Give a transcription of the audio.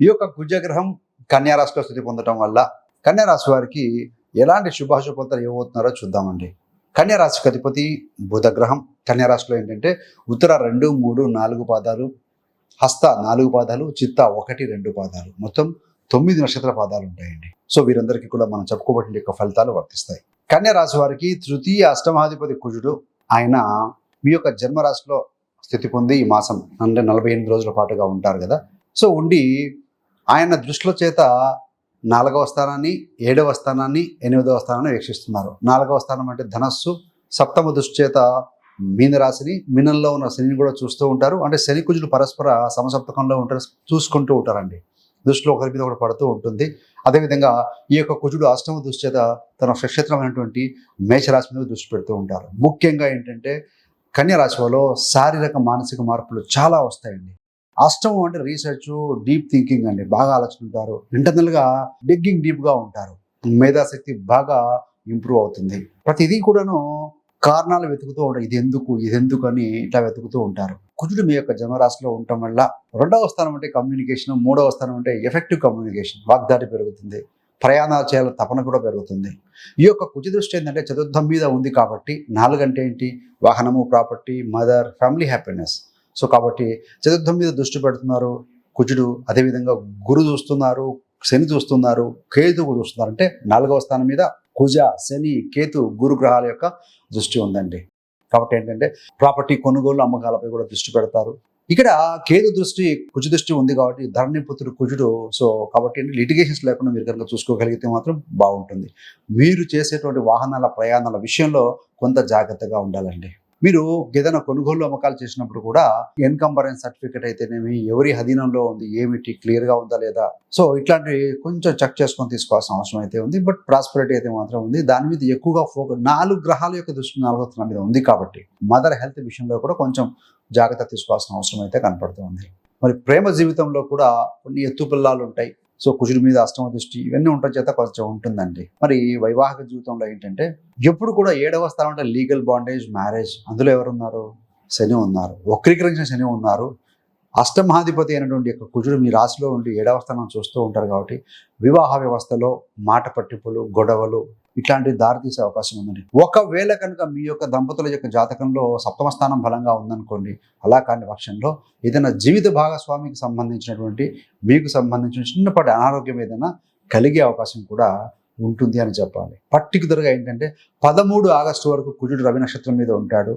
ఈ యొక్క కుజగ్రహం కన్యారాశిలో స్థితి పొందడం వల్ల కన్యారాశి వారికి ఎలాంటి శుభాశుభతలు ఏమవుతున్నారో చూద్దామండి. కన్యారాశికి అధిపతి బుధగ్రహం. కన్యారాశిలో ఏంటంటే ఉత్తర రెండు మూడు నాలుగు పాదాలు హస్త నాలుగు పాదాలు చిత్త ఒకటి రెండు పాదాలు. మొత్తం తొమ్మిది నక్షత్ర పాదాలు ఉంటాయండి. సో వీరందరికీ కూడా మనం చెప్పుకోబట్టిన యొక్క ఫలితాలు వర్తిస్తాయి. కన్యారాశి వారికి తృతీయ అష్టమాధిపతి కుజుడు. ఆయన మీ యొక్క జన్మరాశిలో స్థితి పొంది ఈ మాసం అంటే నలభై ఎనిమిది రోజుల పాటుగా ఉంటారు కదా. సో ఉండి ఆయన దృష్టిలో చేత నాలుగవ స్థానాన్ని ఏడవ స్థానాన్ని ఎనిమిదవ స్థానాన్ని వీక్షిస్తున్నారు. నాలుగవ స్థానం అంటే ధనస్సు. సప్తమ దృష్టి చేత మీనరాశిని మీనంలో ఉన్న శనిని కూడా చూస్తూ ఉంటారు. అంటే శని కుజులు పరస్పర సమసప్తకంలో ఉంటారు చూసుకుంటూ ఉంటారండి. దృష్టిలో ఒకరి మీద ఒకటి పడుతూ ఉంటుంది. అదేవిధంగా ఈ యొక్క కుజుడు అష్టమ దృష్టి చేత తన నక్షత్రమైనటువంటి మేషరాశి మీద దృష్టి పెడుతూ ఉంటారు. ముఖ్యంగా ఏంటంటే కన్యరాశి వాళ్ళలో శారీరక మానసిక మార్పులు చాలా వస్తాయండి. అష్టమం అంటే రీసెర్చ్ డీప్ థింకింగ్ అండి. బాగా ఆలోచిస్తుంటారు. ఇంటర్నల్గా డిగ్గింగ్ డీప్గా ఉంటారు. మేధాశక్తి బాగా ఇంప్రూవ్ అవుతుంది. ప్రతిదీ కూడాను కారణాలు వెతుకుతూ ఉంటారు. ఇది ఎందుకు ఇది ఎందుకు అని ఇట్లా వెతుకుతూ ఉంటారు. కుజుడు మీ యొక్క జన్మరాశిలో ఉండటం వల్ల రెండవ స్థానం అంటే కమ్యూనికేషన్ మూడవ స్థానం అంటే ఎఫెక్టివ్ కమ్యూనికేషన్ వాగ్దాటి పెరుగుతుంది. ప్రయాణాలు చేయాల తపన కూడా పెరుగుతుంది. ఈ యొక్క కుజ దృష్టి ఏంటంటే చతుర్థం మీద ఉంది కాబట్టి నాలుగంటే ఏంటి? వాహనము property mother family happiness so కాబట్టి చతుర్థం మీద దృష్టి పెడుతున్నారు. కుజుడు అదేవిధంగా గురు చూస్తున్నారు శని చూస్తున్నారు కేతువు చూస్తున్నారు. అంటే నాలుగవ స్థానం మీద కుజ శని కేతు గురు గ్రహాల యొక్క దృష్టి ఉందండి. కాబట్టి ఏంటంటే ప్రాపర్టీ కొనుగోలు అమ్మకాలపై కూడా దృష్టి పెడతారు. ఇక్కడ కేతు దృష్టి కుజ దృష్టి ఉంది కాబట్టి ధరణిపుత్రుడు కుజుడు సో కాబట్టి లిటిగేషన్స్ లేకుండా మీరు కనుక చూసుకోగలిగితే మాత్రం బాగుంటుంది. మీరు చేసేటువంటి వాహనాల ప్రయాణాల విషయంలో కొంత జాగ్రత్తగా ఉండాలండి. మీరు ఏదైనా కొనుగోలు అమ్మకాలు చేసినప్పుడు కూడా ఎన్కంబరెన్స్ సర్టిఫికేట్ అయితేనేమి ఎవరి అధీనంలో ఉంది ఏమిటి క్లియర్గా ఉందా లేదా? సో ఇట్లాంటివి కొంచెం చెక్ చేసుకొని తీసుకోవాల్సిన అవసరం అయితే ఉంది బట్ ప్రాస్పరిటీ అయితే మాత్రం ఉంది. దాని మీద ఎక్కువగా ఫోకస్ నాలుగు గ్రహాల యొక్క దృష్టి నాలుగో మీద ఉంది కాబట్టి మదర్ హెల్త్ విషయంలో కూడా కొంచెం జాగ్రత్త తీసుకోవాల్సిన అవసరం అయితే కనపడుతుంది. మరి ప్రేమ జీవితంలో కూడా కొన్ని ఎత్తుపిల్లాలు ఉంటాయి. సో కుజుడి మీద అష్టమ దృష్టి ఇవన్నీ ఉండటం చేత కొంచెం ఉంటుందండి. మరి వైవాహిక జీవితంలో ఏంటంటే ఎప్పుడు కూడా ఏడవ స్థానం అంటే లీగల్ బాండేజ్ మ్యారేజ్ అందులో ఎవరున్నారు? శని ఉన్నారు. వక్రీకరించిన శని ఉన్నారు. అష్టమహాధిపతి అయినటువంటి యొక్క కుజుడు మీ రాశిలో ఉండి ఏడవ స్థానం చూస్తూ ఉంటారు కాబట్టి వివాహ వ్యవస్థలో మాట పట్టింపులు గొడవలు ఇట్లాంటివి దారితీసే అవకాశం ఉందండి. ఒకవేళ కనుక మీ యొక్క దంపతుల యొక్క జాతకంలో సప్తమ స్థానం బలంగా ఉందనుకోండి అలా కాని పక్షంలో ఏదైనా జీవిత భాగస్వామికి సంబంధించినటువంటి మీకు సంబంధించిన చిన్నపాటి అనారోగ్యం ఏదైనా కలిగే అవకాశం కూడా ఉంటుంది అని చెప్పాలి. పర్టికులర్గా ఏంటంటే పదమూడు ఆగస్టు వరకు కుజుడు రవి నక్షత్రం మీద ఉంటాడు.